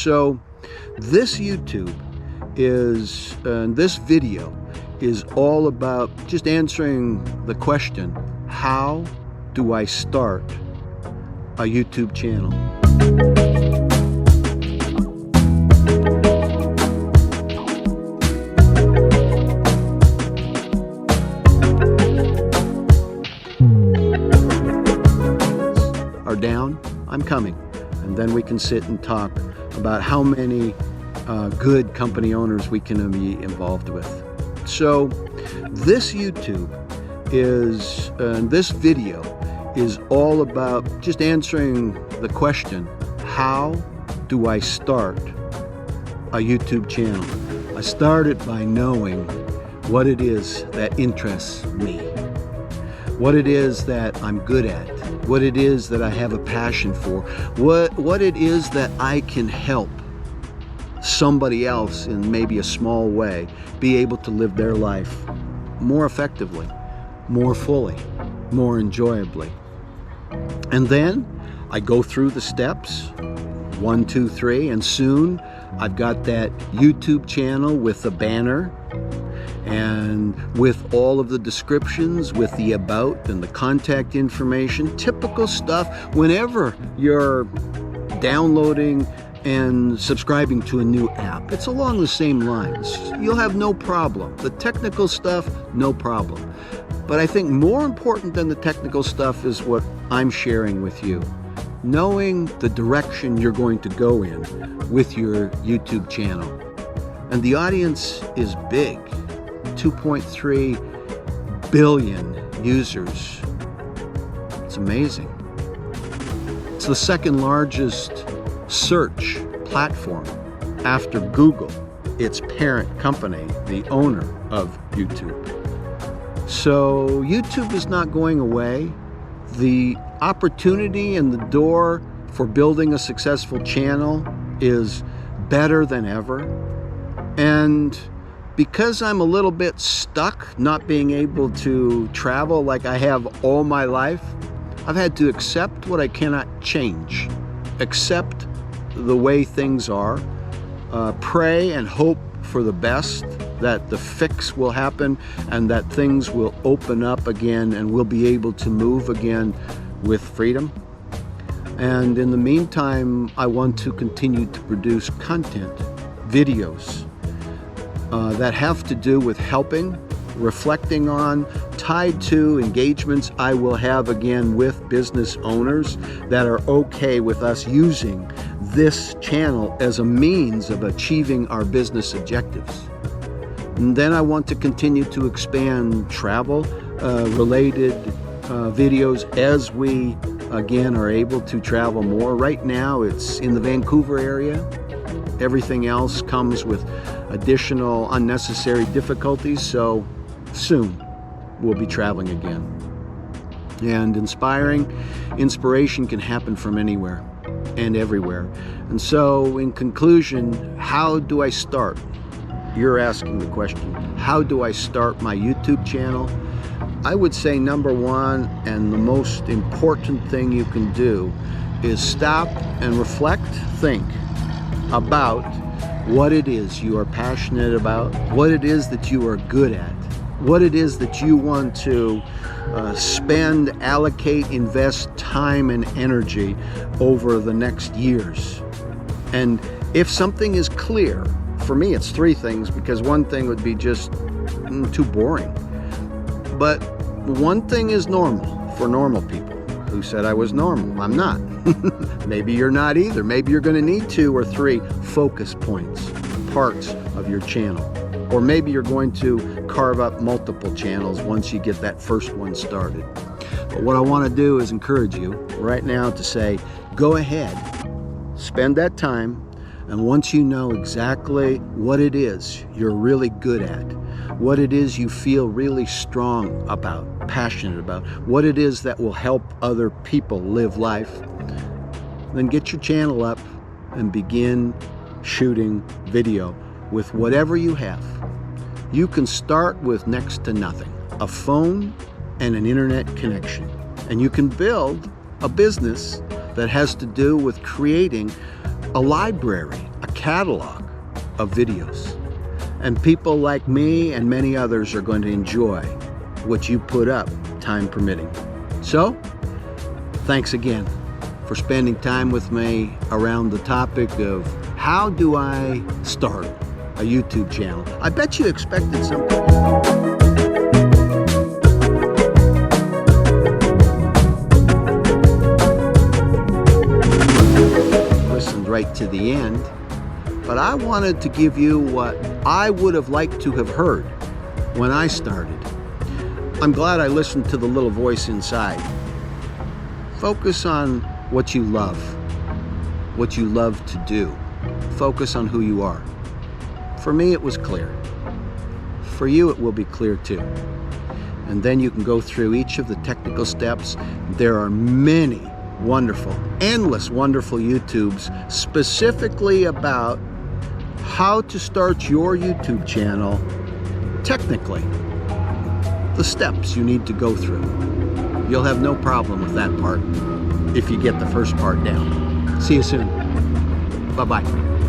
So this YouTube is, uh, this video is all about just answering the question, how do I start a YouTube channel? And we can sit and talk about how many uh, good company owners we can be involved with. So this YouTube is, uh, this video is all about just answering the question, how do I start a YouTube channel? I started by knowing what it is that interests me, what it is that I'm good at, what it is that I have a passion for, what, what it is that I can help somebody else in maybe a small way be able to live their life more effectively, more fully, more enjoyably. And then I go through the steps one, two, three, and soon I've got that YouTube channel with the banner and with all of the descriptions, with the about and the contact information, typical stuff whenever you're downloading and subscribing to a new app. It's along the same lines. You'll have no problem. The technical stuff, no problem. But I think more important than the technical stuff is what I'm sharing with you. Knowing the direction you're going to go in with your YouTube channel. And the audience is big 2.3 billion users. It's amazing. It's the second largest search platform after Google, its parent company, the owner of YouTube. So YouTube is not going away. The opportunity and the door for building a successful channel is better than ever. And because I'm a little bit stuck not being able to travel like I have all my life, I've had to accept what I cannot change, accept the way things are, uh, pray and hope for the best, that the fix will happen and that things will open up again and we'll be able to move again with freedom. And in the meantime, I want to continue to produce content, videos uh, that have to do with helping, reflecting on, tied to engagements I will have again with business owners that are okay with us using this channel as a means of achieving our business objectives. And then I want to continue to expand travel uh, related uh, videos as we again are able to travel more. Right now it's in the Vancouver area. Everything else comes with additional unnecessary difficulties, so soon we'll be traveling again. And inspiring, inspiration can happen from anywhere and everywhere. And so, in conclusion, how do I start? You're asking the question. How do I start my YouTube channel? I would say number one and the most important thing you can do is stop and reflect, think about what it is you are passionate about, what it is that you are good at, what it is that you want to uh, spend, allocate, invest time and energy over the next years. And if something is clear, for me it's three things because one thing would be just mm, too boring. But one thing is normal for normal people. Who said I was normal? I'm not. Maybe you're not either. Maybe you're going to need two or three focus points, parts of your channel. Or maybe you're going to carve up multiple channels once you get that first one started. But what I want to do is encourage you right now to say, go ahead, spend that time, and once you know exactly what it is you're really good at, what it is you feel really strong about, passionate about, what it is that will help other people live life, then get your channel up and begin shooting video with whatever you have. You can start with next to nothing, a phone and an internet connection. And you can build a business that has to do with creating a library, a catalog of videos. And people like me and many others are going to enjoy what you put up, time permitting. So, thanks again for spending time with me around the topic of how do I start a YouTube channel. I bet you expected something. Listened right to the end, but I wanted to give you what I would have liked to have heard when I started. I'm glad I listened to the little voice inside. Focus on what you love, what you love to do. Focus on who you are. For me, it was clear. For you, it will be clear too. And then you can go through each of the technical steps. There are many wonderful, endless wonderful YouTubes specifically about how to start your YouTube channel technically. The steps you need to go through. You'll have no problem with that part if you get the first part down. See you soon. Bye bye.